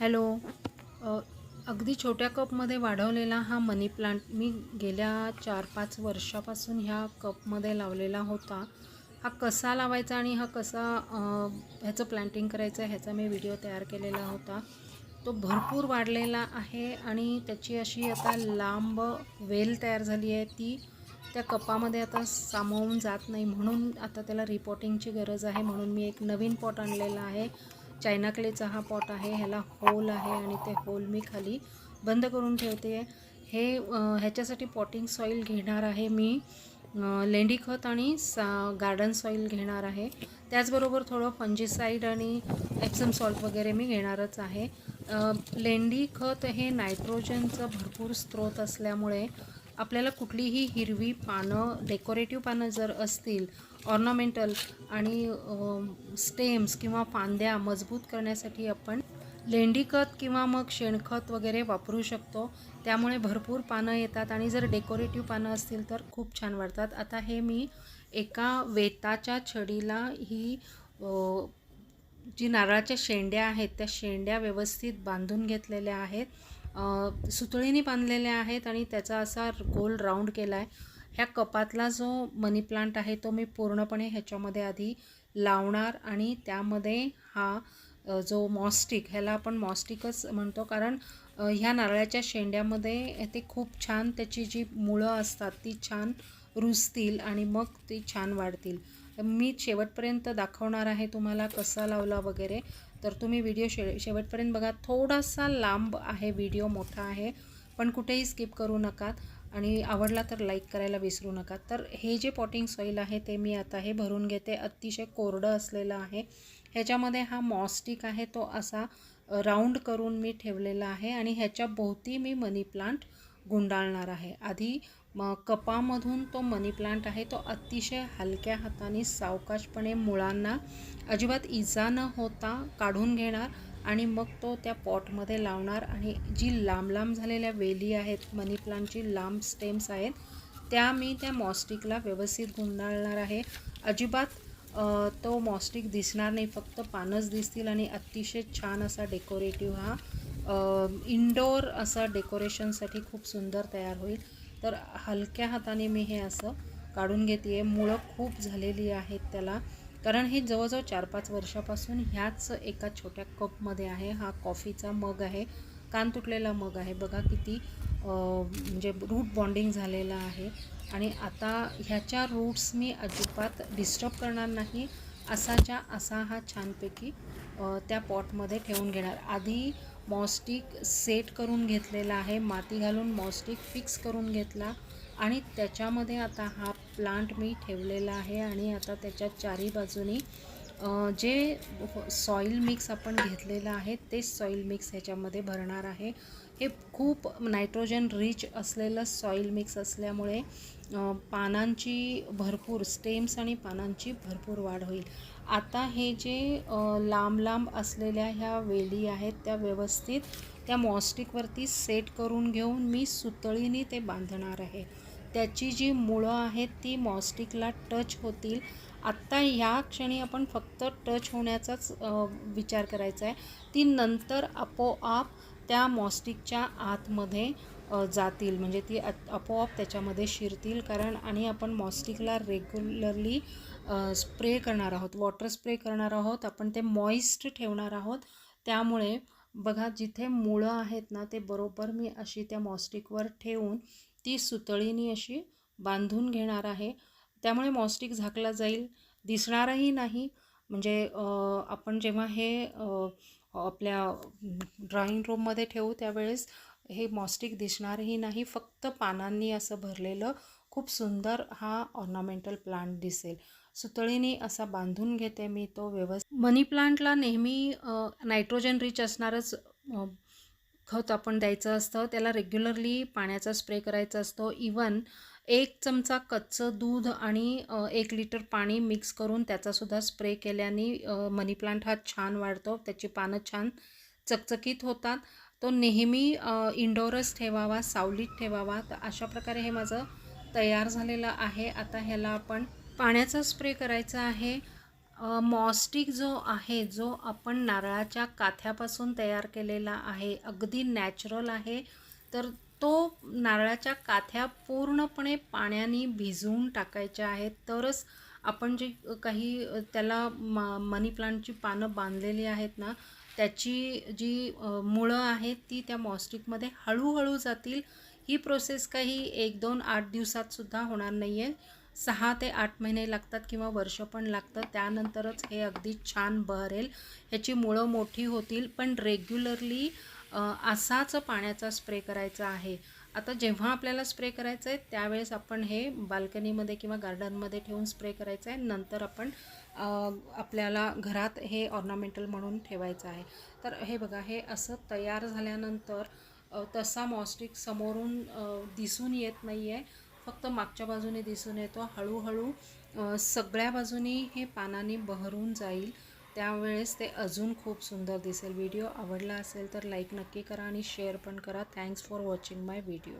Hello. अगदी छोट्या कपमध्ये वाढवलेला हा मनी प्लांट मी गेल्या चार पाच वर्षापासून ह्या कपमध्ये लावलेला होता. हा कसा लावायचा आणि हा कसा ह्याचं प्लांटिंग करायचं ह्याचा मी व्हिडिओ तयार केलेला होता. तो भरपूर वाढलेला आहे आणि त्याची अशी आता लांब वेल तयार झाली आहे. ती त्या कपामध्ये आता सामावून जात नाही म्हणून आता त्याला रिपोर्टिंगची गरज आहे म्हणून मी एक नवीन पॉट आणलेला आहे. चायना क्लेचा हा पॉट आहे ह्याला होल आहे आणि ते होल मी खाली बंद करून ठेवते. हे ह्याच्यासाठी पॉटिंग सॉईल घेणार आहे मी. लेंडी खत आणि सा गार्डन सॉईल घेणार आहे. त्याचबरोबर थोडं फंजीसाईड आणि एप्सम सॉल्ट वगैरे मी घेणारच आहे. लेंडी खत हे नायट्रोजनचं भरपूर स्रोत असल्यामुळे आपल्याला कुठलीही हिरवी पानं डेकोरेटिव्ह पानं जर असतील ऑर्नामेंटल आणि स्टेम्स किंवा फांद्या मजबूत करण्यासाठी आपण लेंडीखत किंवा मग शेणखत वगैरे वापरू शकतो. त्यामुळे भरपूर पानं येतात आणि जर डेकोरेटिव्ह पानं असतील तर खूप छान वाटतात. आता हे मी एका वेताच्या छडीला ही जी नारळाच्या शेंड्या आहेत त्या शेंड्या व्यवस्थित बांधून घेतलेल्या आहेत. सुतळीने बांधलेल्या आहेत आणि त्याचा असा गोल राऊंड केला आहे. ह्या कपातला जो मनी प्लांट आहे तो मी पूर्णपणे ह्याच्यामध्ये आधी लावणार आणि त्यामध्ये हा जो मॉस्टिक ह्याला आपण मॉस्टिकच म्हणतो. कारण ह्या नारळाच्या शेंड्यामध्ये ते खूप छान त्याची जी मुळं असतात ती छान रुजतील आणि मग ती छान वाढतील. मी शेवटपर्यंत दाखवणार आहे तुम्हाला कसा लावला वगैरे. तर तुम्ही व्हिडिओ शे शेवटपर्यंत बघा थोडासा लांब आहे व्हिडिओ मोठा आहे. पण कुठेही स्किप करू नका आणि आवडला तर लाईक करायला विसरू नका तर हे जे पॉटिंग सॉईल आहे ते मी आता हे भरून घेते. अतिशय कोरडं असलेलं आहे. ह्याच्यामध्ये हा मॉस्टिक आहे तो असा राऊंड करून मी ठेवलेला आहे. आणि ह्याच्या भोवती मी मनी प्लांट गुंडाळणार आहे. आधी म कपामधून तो मनी प्लांट आहे तो अतिशय हलक्या हाताने सावकाशपणे मुळांना अजिबात इजा न होता काढून घेणार आणि मग तो त्या पॉटमध्ये लावणार आणि जी लांब लांब झालेल्या वेली आहेत मनी प्लांटची लांब स्टेम्स आहेत त्या मी त्या मॉस्टिकला व्यवस्थित गुंडाळणार आहे. अजिबात तो मॉस्टिक दिसणार नाही फक्त पानच दिसतील आणि अतिशय छान असा डेकोरेटिव्ह हा इनडोअर असा डेकोरेशनसाठी खूप सुंदर तयार होईल. तर हलक्या हाताने मी हे असं काढून घेते आहे मुळं खूप झालेली आहेत त्याला. कारण हे जवळजवळ चार पाच वर्षापासून ह्याच एका छोट्या कपमध्ये आहे. हा कॉफीचा मग आहे. कान तुटलेला मग आहे. बघा किती म्हणजे रूट बॉन्डिंग झालेलं आहे. आणि आता ह्याच्या रूट्स मी अजिबात डिस्टर्ब करणार नाही. असाच्या असा हा छानपैकी त्या पॉटमध्ये ठेवून घेणार. आधी मॉस्टिक सेट करून घेतलेला आहे. माती घालून मॉस्टिक फिक्स करून घेतला आणि त्याच्यामध्ये आता हा प्लांट मी ठेवलेला आहे आणि आता त्याच्या चारी बाजूनी जे हो, सॉईल मिक्स आपण घेतलेलं आहे तेच सॉईल मिक्स ह्याच्यामध्ये भरणार आहे. हे खूप नायट्रोजन रिच असलेलं सॉईल मिक्स असल्यामुळे पानांची भरपूर स्टेम्स आणि पानांची भरपूर वाढ होईल. आता हे जे लांब लांब असलेल्या ह्या वेली आहेत त्या व्यवस्थित त्या मॉस्टिकवरती सेट करून घेऊन मी सुतळीने ते बांधणार आहे. त्याची जी मुळं आहेत ती मॉस्टिकला टच होतील. आत्ता ह्या क्षणी आपण फक्त टच होण्याचाच विचार करायचा आहे ती नंतर आपोआप त्या मॉस्टिकच्या आतमध्ये जातील. म्हणजे ती आत- आपोआप त्याच्यामध्ये शिरतील. कारण आणि आपण मॉस्टिकला रेग्युलरली स्प्रे करणार आहोत. वॉटर स्प्रे करणार आहोत. आपण ते मॉइस्ट ठेवणार आहोत. त्यामुळे बघा जिथे मुळं आहेत ना ते बरोबर मी अशी त्या मॉस्टिकवर ठेवून ती सुतळीनी अशी बांधून घेणार आहे. त्यामुळे मॉस्टिक झाकला जाईल. दिसणारही नाही. म्हणजे आपण जेव्हा हे आपल्या ड्रॉइंग रूममध्ये ठेवू त्यावेळेस हे मॉस्टिक दिसणारही नाही. फक्त पानांनी असं भरलेलं खूप सुंदर हा ऑर्नामेंटल प्लांट दिसेल. सुतळीने असा बांधून घेते मी तो व्यवस्थित. मनी प्लांटला नेहमी नायट्रोजन रिच असणारच खत आपण द्यायचं असतं त्याला रेग्युलरली पाण्याचा स्प्रे करायचा असतो. इवन एक चमचा कच्चं दूध आणि एक लिटर पाणी मिक्स करून त्याचासुद्धा स्प्रे केल्याने मनी प्लांट हा छान वाढतो. त्याची पानं छान चकचकीत होतात. तो नेहमी इंडोरच ठेवावा सावलीत ठेवावा. तर अशा प्रकारे हे माझं तयार झालेलं आहे. आता ह्याला आपण पाण्याचा स्प्रे करायचा आहे. मॉस्टिक जो आहे जो आपण नारळाच्या काथ्यापासून तयार केलेला आहे अगदी नॅचरल आहे तर तो नारळाच्या काथ्या पूर्णपणे पाण्याने भिजवून टाकायच्या आहेत. तरच आपण जे काही त्याला म मनी प्लांटची पानं बांधलेली आहेत ना त्याची जी मुळं आहेत ती त्या मॉस्टिकमध्ये हळूहळू जातील. ही प्रोसेस काही एक दोन आठ दिवसातसुद्धा होणार नाही आहे सहा ते आठ महिने लागतात किंवा वर्ष पण लागतं त्यानंतरच हे अगदी छान बहरेल. ह्याची मुळं मोठी होतील पण रेग्युलरली असाच पाण्याचा स्प्रे करायचा आहे. आता जेव्हा आपल्याला स्प्रे करायचं आहे त्यावेळेस आपण हे बाल्कनीमध्ये किंवा गार्डनमध्ये ठेवून स्प्रे करायचं आहे. नंतर आपण आपल्याला घरात हे ऑर्नामेंटल म्हणून ठेवायचं आहे. तर हे बघा हे असं तयार झाल्यानंतर तसा मॉस्टिक समोरून दिसून येत नाही आहे फक्त मागच्या बाजूने दिसून येतो. हळूहळू सगळ्या बाजूनी हे पानाने बहरून जाईल. त्यावेळेस ते अजून खूप सुंदर दिसेल. व्हिडिओ आवडला असेल तर लाईक नक्की करा आणि शेअर पण करा. Thanks for watching my video.